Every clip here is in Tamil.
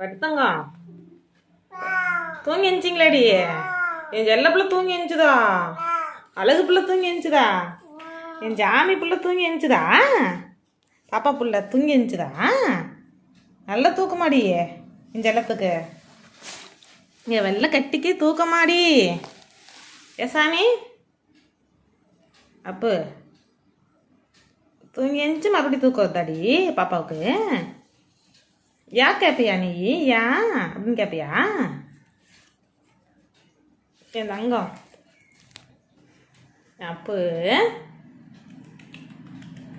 படுத்தங்க. தூங்கி எந்திச்சிங்களாடி என் செல்ல பிள்ளை தூங்கி எந்திச்சுதா அழகு பிள்ளை தூங்கி எந்திச்சுதா என் ஜாமி பிள்ளை தூங்கி எந்திச்சுதா பாப்பா பிள்ளை தூங்கி எந்திச்சுதா நல்ல தூக்கமாடி என் செல்லத்துக்கு இங்கே வெள்ளை கட்டிக்கு தூக்கமாடி. ஏ சாமி? அப்பு. தூங்கி எந்திச்சு மறுபடியும் தூக்கம் வருதாடி பாப்பாவுக்கு? யா கேப்பியா நீ? யா? அப்படின்னு கேப்பியா? என் தங்கம். அப்பு.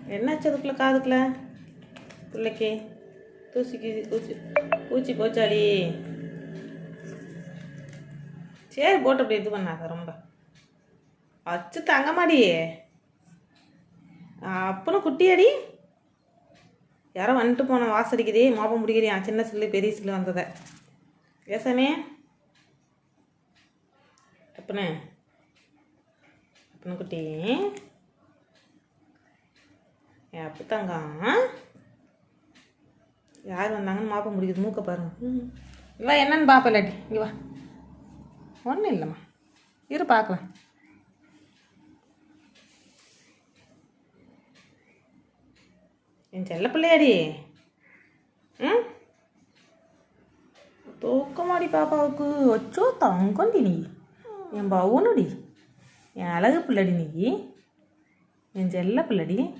என்னாச்சு அதுக்குள்ள காதுக்குள்ள பிள்ளைக்கு தூசிக்கு பூச்சி பூச்சி போச்சாடி. சரி போட்டு அப்படி இது பண்ணாத ரொம்ப. அச்சு தங்க மாடி அப்பனும் குட்டியாடி. யாரோ வந்துட்டு போன வாசடிக்குதே மோப்பம் முடிக்கிறியா சின்ன சில்லு பெரிய சில்லு வந்ததை. பேசாமே அப்பனே. அப்பனு குட்டி. என் யார் வந்தாங்கன்னு மாப்பம் முடிக்குது மூக்க பாருங்க. இல்லை என்னன்னு பாப்பா இல்லாட்டி இங்கே வா. ஒன்றும் இல்லைம்மா. இரு பார்க்கலாம். என் செல்ல பிள்ளையாடி. ம்? தூக்கமாடி பாப்பாவுக்கு. வச்சோ தங்கண்டி நீ. என் பவுனுடி. என் அழகு பிள்ளடி நீ. என் செல்ல பிள்ளடி.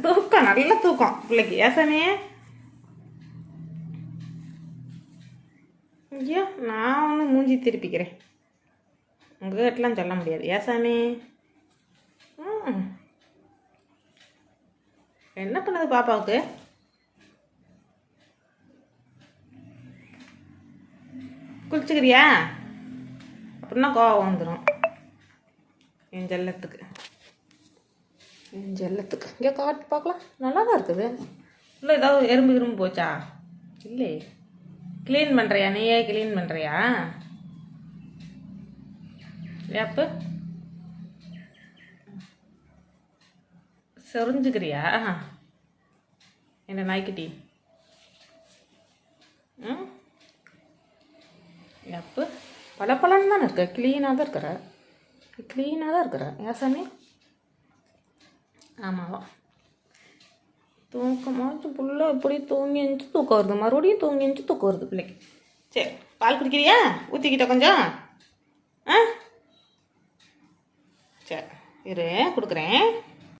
தூக்கம் நல்ல தூக்கம் பிள்ளைக்கு. ஏசாமே ஐயோ நான் ஒன்று மூஞ்சி திருப்பிக்கிறேன். உங்ககிட்டலாம் சொல்ல முடியாது. ஏசாமி ம். என்ன பண்ணுது பாப்பாவுக்கு? குளிச்சுக்கிறியா? அப்படின்னா கோவம் வந்துடும் என் ஜெல்லத்துக்கு என் ஜெல்லத்துக்கு இங்கே காட்டு பார்க்கலாம். நல்லா தான் இருக்குது? இல்லை ஏதாவது எறும்பு இரும்பு போச்சா? இல்லை. க்ளீன் பண்ணுறியா நீயே க்ளீன் பண்ணுறியா எப்போ சொரிஞ்சுக்கிறியா என்ன நாய்க்குட்டி? ம்? எப்போ பல பலன்னு தானே இருக்க? க்ளீனாக தான் இருக்கிற? க்ளீனாக தான் இருக்கிற? ஏசாமி ஆமாவா தூக்கமாச்சு புள்ள இப்படி தூங்கி எழுந்துச்சு தூக்கம் வருது. மறுபடியும் தூங்கி எழுந்துச்சு தூக்கம் வருது பிள்ளைக்கு சரி பால் குடிக்கிறியா? ஊற்றிக்கிட்ட கொஞ்சம். ஆ? சரி இரு கொடுக்குறேன்.